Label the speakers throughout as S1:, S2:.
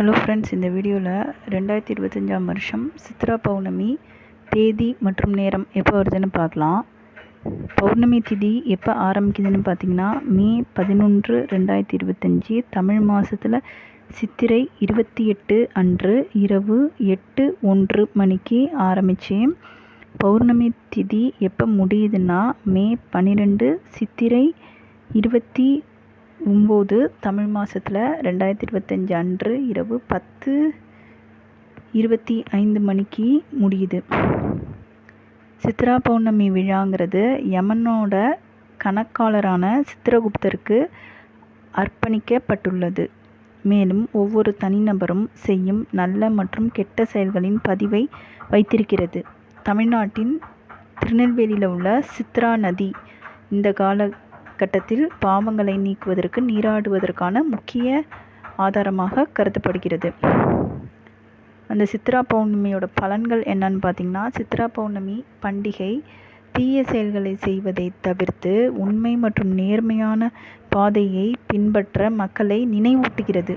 S1: Hello friends இந்த வீடியோவில் ரெண்டாயிரத்தி இருபத்தஞ்சாம் வருஷம் சித்ரா பௌர்ணமி தேதி மற்றும் நேரம் எப்போ வருதுன்னு பார்க்கலாம். பௌர்ணமி திதி எப்போ ஆரம்பிக்குதுன்னு பார்த்தீங்கன்னா மே பதினொன்று ரெண்டாயிரத்தி இருபத்தஞ்சி தமிழ் மாதத்தில் சித்திரை இருபத்தி எட்டு அன்று இரவு எட்டு ஒன்று மணிக்கு ஆரம்பித்தேன் பௌர்ணமி திதி எப்போ முடியுதுன்னா மே பன்னிரெண்டு சித்திரை இருபத்தி ஒம்பது தமிழ் மாதத்தில் ரெண்டாயிரத்தி இருபத்தஞ்சி அன்று இரவு பத்து இருபத்தி ஐந்து மணிக்கு முடியுது. சித்ரா பௌர்ணமி விழாங்கிறது யமனோட கணக்காளரான சித்திரகுப்தருக்கு அர்ப்பணிக்கப்பட்டுள்ளது. மேலும் ஒவ்வொரு தனிநபரும் செய்யும் நல்ல மற்றும் கெட்ட செயல்களின் பதிவை வைத்திருக்கிறது. தமிழ்நாட்டின் திருநெல்வேலியில் உள்ள சித்ரா நதி இந்த கால கட்டத்தில் பாவங்களை நீக்குவதற்கு நீராடுவதற்கான முக்கிய ஆதாரமாக கருதப்படுகிறது. அந்த சித்ரா பௌர்ணமியோட பலன்கள் என்னன்னு பார்த்தீங்கன்னா சித்ரா பௌர்ணமி பண்டிகை தீய செயல்களை செய்வதை தவிர்த்து உண்மை மற்றும் நேர்மையான பாதையை பின்பற்ற மக்களை நினைவூட்டுகிறது.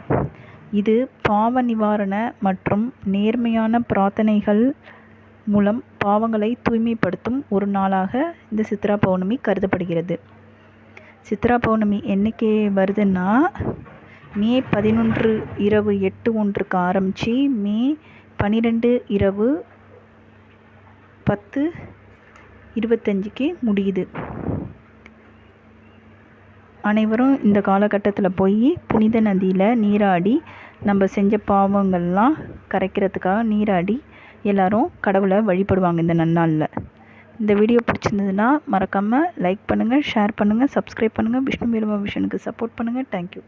S1: இது பாவ நிவாரண மற்றும் நேர்மையான பிரார்த்தனைகள் மூலம் பாவங்களை தூய்மைப்படுத்தும் ஒரு நாளாக இந்த சித்ரா பௌர்ணமி கருதப்படுகிறது. சித்ரா பௌர்ணமி என்றைக்கு வருதுன்னா மே பதினொன்று இரவு எட்டு ஒன்றுக்கு ஆரம்பித்து மே பன்னிரெண்டு இரவு பத்து இருபத்தஞ்சிக்கு முடியுது. அனைவரும் இந்த காலகட்டத்தில் போய் புனித நதியில் நீராடி நம்ம செஞ்ச பாவங்கள்லாம் கரைக்கிறதுக்காக நீராடி எல்லோரும் கடவுளை வழிபடுவாங்க இந்த நன்னாளில். இந்த வீடியோ பிடிச்சிருந்ததுன்னா மறக்காமல் லைக் பண்ணுங்கள் ஷேர் பண்ணுங்கள் சப்ஸ்கிரைப் பண்ணுங்கள் விஷ்ணு மீரமா விஷனுக்கு சப்போர்ட் பண்ணுங்கள் தேங்க்யூ